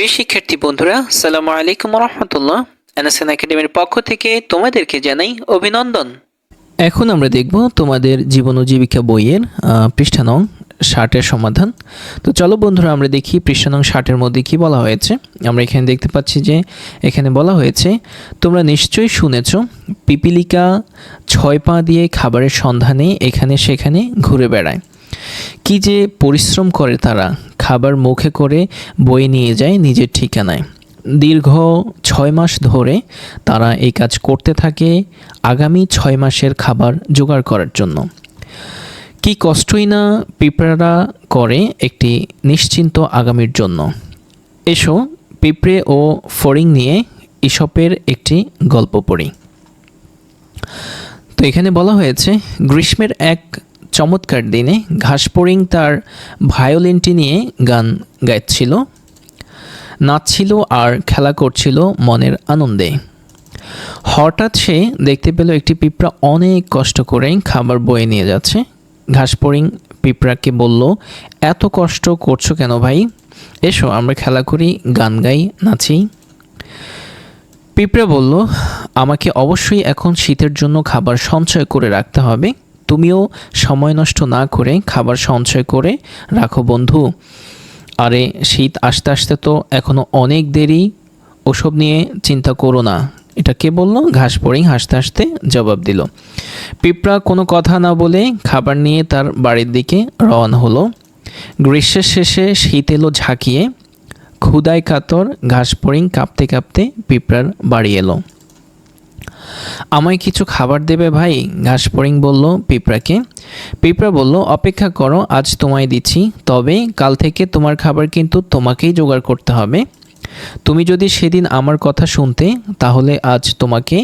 প্রিয় শিক্ষার্থী বন্ধুরা সালাম আলাইকুম রহমতুল্লাহ এনএসএন একাডেমির পক্ষ থেকে তোমাদেরকে জানাই অভিনন্দন। এখন আমরা দেখব তোমাদের জীবন ও জীবিকা বইয়ের আহ, পৃষ্ঠা নং ষাটের সমাধান। তো চলো বন্ধুরা আমরা দেখি পৃষ্ঠা নং ষাটের মধ্যে কি বলা হয়েছে। আমরা এখানে দেখতে পাচ্ছি যে এখানে বলা হয়েছে তোমরা নিশ্চয়ই শুনেছ পিপিলিকা ছয় পা দিয়ে খাবারের সন্ধানে এখানে সেখানে ঘুরে বেড়ায়। কি যে পরিশ্রম করে তারা, খাবার মুখে করে বয়ে নিয়ে যায় নিজের ঠিকানায়। দীর্ঘ ছয় মাস ধরে তারা এই কাজ করতে থাকে আগামী ছয় মাসের খাবার জোগাড় করার জন্য। কি কষ্টই না পিঁপড়ারা করে একটি নিশ্চিন্ত আগামীর জন্য। এসো পিঁপড়ে ও ফড়িং নিয়ে ইসপের একটি গল্প পড়ি। তো এখানে বলা হয়েছে, গ্রীষ্মের এক চমৎকার দিনে ঘাসপরিং তার ভায়োলিনটি নিয়ে গান গাইছিল, নাচছিল আর খেলা করছিল মনের আনন্দে। হঠাৎ সে দেখতে পেল একটি পিঁপড়া অনেক কষ্ট করে খাবার বয়ে নিয়ে যাচ্ছে। ঘাসপরিং পিঁপড়াকে বলল, এত কষ্ট করছ কেন ভাই? এসো, আমরা খেলা করি, গান গাই, নাচি। পিঁপড়া বলল, আমাকে অবশ্যই এখন শীতের জন্য খাবার সঞ্চয় করে রাখতে হবে। তুমিও সময় নষ্ট না করে খাবার সঞ্চয় করে রাখো, বন্ধু। আরে, শীত আসতে আসতে তো এখনও অনেক দেরি। ওসব নিয়ে চিন্তা করো না। এটা কে বলল? ঘাস পরেই হাসতে হাসতে জবাব দিল। পিঁপড়া কোনো কথা না বলে খাবার নিয়ে তার বাড়ির দিকে রওনা হলো। গ্রীষ্মের শেষে শীত এলো ঝাঁকিয়ে। ক্ষুদায় কাতর ঘাস পরিং কাঁপতে কাঁপতে পিঁপড়ার বাড়ি এলো। আমায় কিছু খাবার দেবে ভাই? ঘাস পরিং বলল পিঁপড়াকে। পিঁপড়া বলল, অপেক্ষা করো, আজ তোমায় দিচ্ছি। তবে কাল থেকে তোমার খাবার কিন্তু তোমাকেই জোগাড় করতে হবে। তুমি যদি সেদিন আমার কথা শুনতে, তাহলে আজ তোমাকে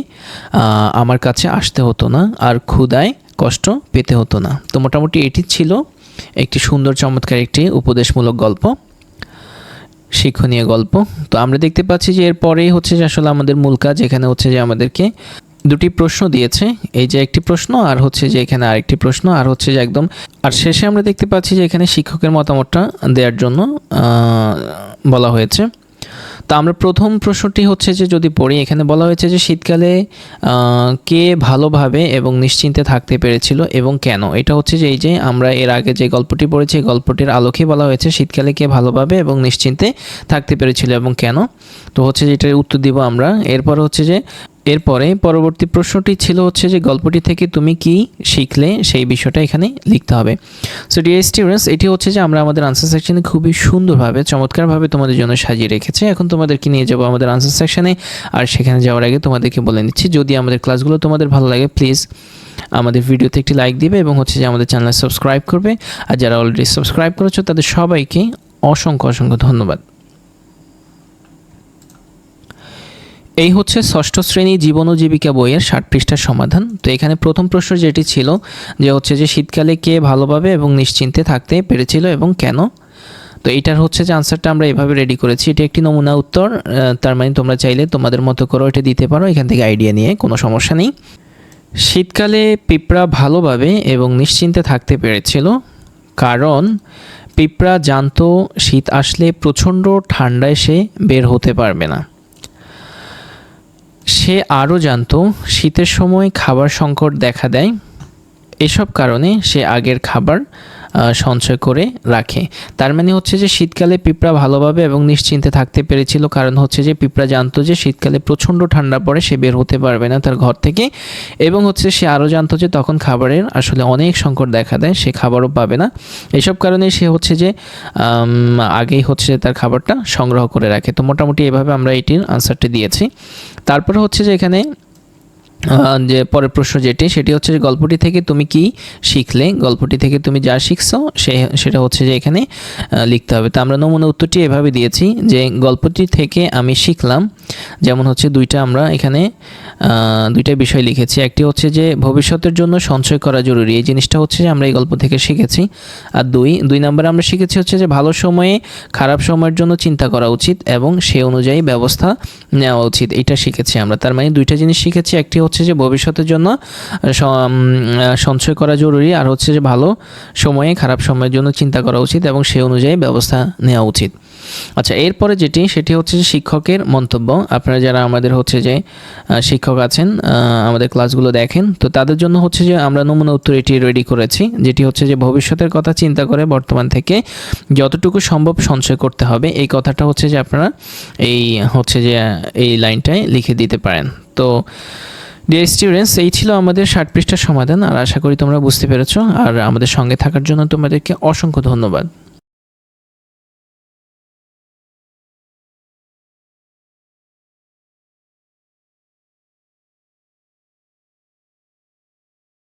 আমার কাছে আসতে হতো না। আর ক্ষুদায় কষ্ট পেতে হতো না। তো মোটামুটি এটি ছিল একটি সুন্দর চমৎকার একটি উপদেশমূলক গল্প। শিক্ষণীয় গল্প। তো আমরা দেখতে পাচ্ছি যে এরপরেই হচ্ছে যে আসলে আমাদের মূল কাজ এখানে হচ্ছে যে আমাদেরকে দুটি প্রশ্ন দিয়েছে। এই যে একটি প্রশ্ন আর হচ্ছে যে এখানে আরেকটি প্রশ্ন আর হচ্ছে যে একদম আর শেষে আমরা দেখতে পাচ্ছি যে এখানে শিক্ষকের মতামতটা দেওয়ার জন্য বলা হয়েছে। তো আমরা প্রথম প্রশ্নটি হচ্ছে যে যদি পড়ি, এখানে বলা হয়েছে যে শীতকালে কে ভালোভাবে এবং নিশ্চিন্তে থাকতে পেরেছিল এবং কেন? এটা হচ্ছে যে এই যে আমরা এর আগে যে গল্পটি পড়েছি গল্পটির আলোকে বলা হয়েছে শীতকালে কে ভালোভাবে এবং নিশ্চিন্তে থাকতে পেরেছিল এবং কেন? তো হচ্ছে যে এটার উত্তর দিব আমরা। এরপর হচ্ছে যে এরপরে পরবর্তী প্রশ্নটি ছিল হচ্ছে যে গল্পটি থেকে তুমি কি শিখলে? সেই বিষয়টা এখানে লিখতে হবে। সো ডিয়ার স্টুডেন্টস এটি হচ্ছে যে আমরা আমাদের আনসার সেকশনে খুবই সুন্দরভাবে, চমৎকারভাবে তোমাদের জন্য সাজিয়ে রেখেছি। এখন তোমাদেরকে নিয়ে যাব আমাদের আনসার সেকশনে আর সেখানে যাওয়ার আগে তোমাদেরকে বলে নিচ্ছি, যদি আমাদের ক্লাসগুলো তোমাদের ভালো লাগে প্লিজ আমাদের ভিডিওতে একটি লাইক দিবে এবং হচ্ছে যে আমাদের চ্যানেল সাবস্ক্রাইব করবে। আর যারা অলরেডি সাবস্ক্রাইব করেছ, তাদের সবাইকে অসংখ্য অসংখ্য ধন্যবাদ। এই হচ্ছে ষষ্ঠ শ্রেণি জীবন ও জীবিকা বইয়ের ষাট পৃষ্ঠার সমাধান। তো এখানে প্রথম প্রশ্ন যেটি ছিল যে হচ্ছে যে শীতকালে কে ভালোভাবে এবং নিশ্চিন্তে থাকতে পেরেছিল এবং কেন? তো এইটার হচ্ছে যে আনসারটা আমরা এভাবে রেডি করেছি। এটা একটি নমুনা উত্তর তার মানে তোমরা চাইলে তোমাদের মতো করো এটা দিতে পারো। এখান থেকে আইডিয়া নিয়ে কোনো সমস্যা নেই। শীতকালে পিঁপড়া ভালোভাবে এবং নিশ্চিন্তে থাকতে পেরেছিল কারণ পিঁপড়া জানতো শীত আসলে প্রচণ্ড ঠান্ডায় সে বের হতে পারবে না। সে আরও জানত শীতের সময় খাবার সংকট দেখা দেয় এসব কারণে সে আগের খাবার সঞ্চয় করে রাখে। তার মানে হচ্ছে যে শীতকালে পিঁপড়া ভালোভাবে এবং নিশ্চিন্তে থাকতে পেরেছিল। কারণ হচ্ছে যে পিঁপড়া জানতো যে শীতকালে প্রচণ্ড ঠান্ডা পড়ে, সে বের হতে পারবে না তার ঘর থেকে। এবং হচ্ছে সে আরও জানতো যে তখন খাবারের আসলে অনেক সংকট দেখা দেয়, সে খাবারও পাবে না। এসব কারণে সে হচ্ছে যে আগেই হচ্ছে তার খাবারটা সংগ্রহ করে রাখে। তো মোটামুটি এভাবে আমরা এটির আনসারটি দিয়েছি। তারপরে হচ্ছে যে এখানে যে পরের প্রশ্ন যেটি, সেটি হচ্ছে যে গল্পটি থেকে তুমি কি শিখলে? গল্পটি থেকে তুমি যা শিখছো, সে, সেটা হচ্ছে যে এখানে লিখতে হবে। তো আমরা নমুনা উত্তরটি এভাবে দিয়েছি যে গল্পটি থেকে আমি শিখলাম। যেমন হচ্ছে দুইটা আমরা এখানে দুইটা বিষয় লিখেছি। একটি হচ্ছে যে ভবিষ্যতের জন্য সঞ্চয় করা জরুরি। এই জিনিসটা হচ্ছে যে আমরা এই গল্প থেকে শিখেছি। আর দুই দুই নম্বরে আমরা শিখেছি হচ্ছে যে ভালো সময়ে খারাপ সময়ের জন্য চিন্তা করা উচিত এবং সে অনুযায়ী ব্যবস্থা নেওয়া উচিত। এটা শিখেছি আমরা। তার মানে দুইটা জিনিস শিখেছি। একটি হচ্ছে যে ভবিষ্যতের জন্য সঞ্চয় করা জরুরি আর হচ্ছে যে ভালো সময়ে, খারাপ সময়ের জন্য চিন্তা করা উচিত এবং সে অনুযায়ী ব্যবস্থা নেওয়া উচিত। আচ্ছা এরপরে যেটি, সেটি হচ্ছে যে শিক্ষকের মন্তব্য। আপনারা যারা আমাদের হচ্ছে যে শিক্ষক আছেন আমাদের ক্লাসগুলো দেখেন, তো তাদের জন্য হচ্ছে যে আমরা নমুনা উত্তর এটি রেডি করেছি, যেটি হচ্ছে যে ভবিষ্যতের কথা চিন্তা করে বর্তমান থেকে যতটুকু সম্ভব সঞ্চয় করতে হবে। এই কথাটা হচ্ছে যে আপনারা এই, হচ্ছে যে এই লাইনটায় লিখে দিতে পারেন। তো ডিয়ার স্টুডেন্টস এই ছিল আমাদের ষাট পৃষ্ঠার সমাধান, আর আশা করি তোমরা বুঝতে পেরেছ, আর আমাদের সঙ্গে থাকার জন্য তোমাদেরকে অসংখ্য ধন্যবাদ।